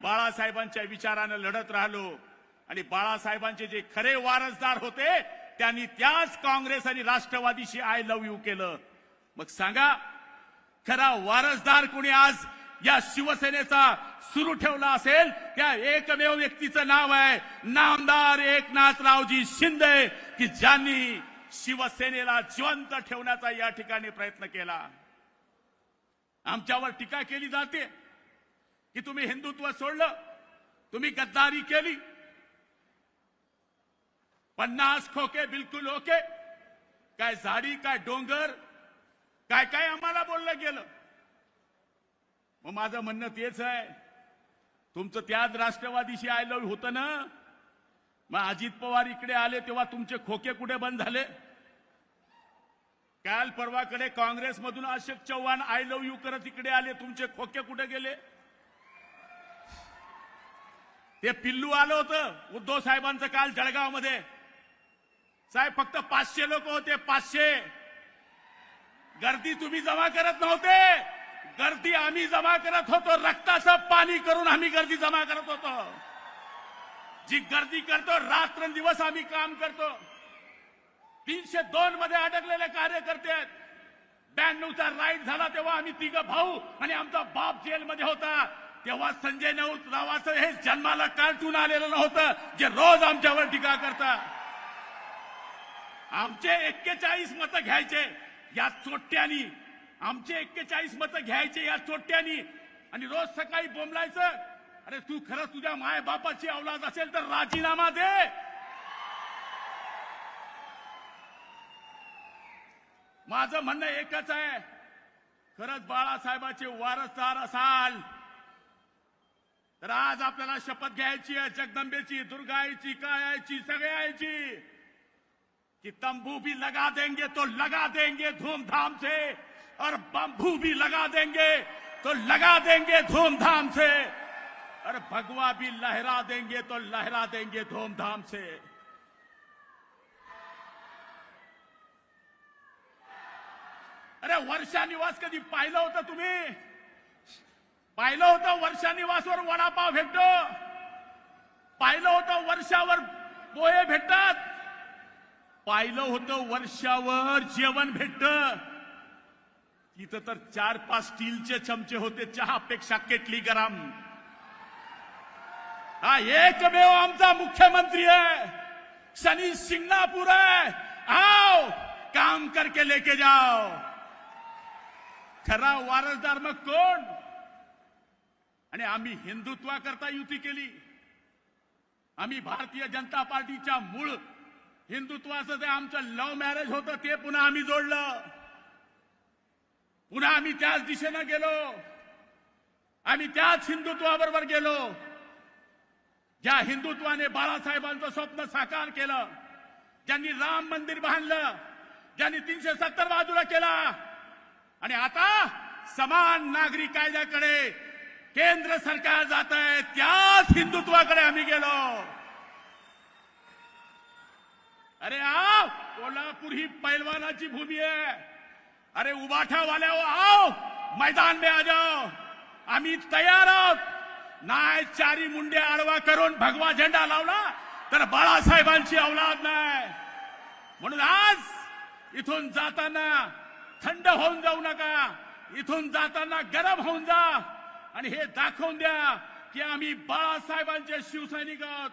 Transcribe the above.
बाळासाहेबांच्या विचारानं लढत राहिलो. आणि बाळासाहेबांचे जे खरे वारसदार होते त्यांनी त्याच काँग्रेस आणि राष्ट्रवादीशी आय लव्ह यू केलं. मग सांगा खरा वारसदार कोणी आज या शिवसेनेचा सुरू ठेवला असेल? त्या एकमेव व्यक्तीचं नाव आहे नामदार एकनाथरावजी शिंदे की ज्यांनी शिवसेनेला जिवंत ठेवण्याचा या ठिकाणी प्रयत्न केला. आमच्यावर टीका केली जाते. की तुम्ही हिंदुत्व सोडलं तुम्ही गद्दारी केली. पन्नास खोके बिलकुल ओके. काय झाडी काय डोंगर काय काय आम्हाला बोललं गेलं. मग माझं म्हणणं तेच आहे. तुमचं त्याच राष्ट्रवादीशी आय लव्ह होतं ना? मग अजित पवार इकडे आले तेव्हा तुमचे खोके कुठे बंद झाले? काल परवाकडे काँग्रेसमधून Ashok Chavan I love you करत इकडे आले तुमचे खोके कुठे गेले? ते पिल्लू आलं होतं उद्धव साहेबांचं काल जळगावमध्ये साहेब फक्त पाचशे लोक होते पाचशे. गर्दी तुम्ही जमा करत नव्हते. गर्दी आम्ही जमा करत होतो रक्ताचं पाणी करून आम्ही गर्दी जमा करत होतो. जी गर्दी करतो रात्रंदिवस आम्ही काम करतो. तीनशे दोन मध्ये अडकलेले कार्यकर्ते आहेत. ब्याण्णवचा राईट झाला तेव्हा आम्ही तिघ भाऊ आणि आमचा बाप जेलमध्ये होता. तेव्हा संजय नऊत नावाचं हे जन्माला कार्टून आलेलं नव्हतं जे रोज आमच्यावर टीका करतात. आमचे एक्केचाळीस मतं घ्यायचे या चोट्ट्यानी. आमचे एक्केचाळीस मतं घ्यायचे या चोट्ट्यानी. आणि रोज सकाळी बोंबलायचं. अरे तू खरं तुझ्या माय बापाची अवलाद असेल तर राजीनामा दे. माझं म्हणणं एकच आहे. खरंच बाळासाहेबाचे वारसदार असाल. तर आज आपल्याला शपथ घ्यायची आहे, जगदंबेची, दुर्गाईची, कायाची, सगळ्याची. कि तंबू भी लगा देंगे तो लगा देंगे धूमधाम से, और बंबू भी लगा देंगे तो लगा देंगे धूमधाम से, और भगवा भी लहरा देंगे तो लहरा देंगे धूमधाम से। अरे वर्षा निवास कधी पाहिलं होतं तुम्ही? पाहिलं होतं वर्षानिवासवर वडापाव भेटतो. पाहिलं होतं वर्षावर पोहे भेटतात. पाहिलं होतं वर्षावर जेवण भेटत. तिथं तर चार पाच स्टीलचे चमचे होते चहापेक्षा केटली गरम. हा एकमेव आमचा मुख्यमंत्री आहे. शनी सिंगणापूर आहे. आओ काम करके लेके जाओ. खरा वारसदार मग कोण? आणि आम्ही हिंदुत्वाकरता युती केली. आम्ही भारतीय जनता पार्टीच्या मूळ हिंदुत्वाचं जे आमचं लव्ह मॅरेज होतं ते पुन्हा आम्ही जोडलं. पुन्हा आम्ही त्याच दिशेनं गेलो. आम्ही त्याच हिंदुत्वाबरोबर गेलो. ज्या हिंदुत्वाने बाळासाहेबांचं स्वप्न साकार केलं ज्यांनी राम मंदिर बांधलं ज्यांनी तीनशे सत्तर बाजूला केला आणि आता समान नागरी कायद्याकडे केंद्र सरकार जात आहे त्याच हिंदुत्वाकडे आम्ही गेलो. अरे आओ कोल्हापूर ही पैलवानाची भूमी आहे. अरे उबाठावाल्या आओ मैदान में आ जाओ. आम्ही तयार आहोत. नाही चारी मुंडे आडवा करून भगवा झेंडा लावला तर बाळासाहेबांची औलाद नाही म्हणून आज इथून जाताना थंड होऊन जाऊ नका. इथून जाताना गरम होऊन जा. आणि हे दाखवून द्या की आम्ही बाळासाहेबांचे शिवसैनिक आहोत.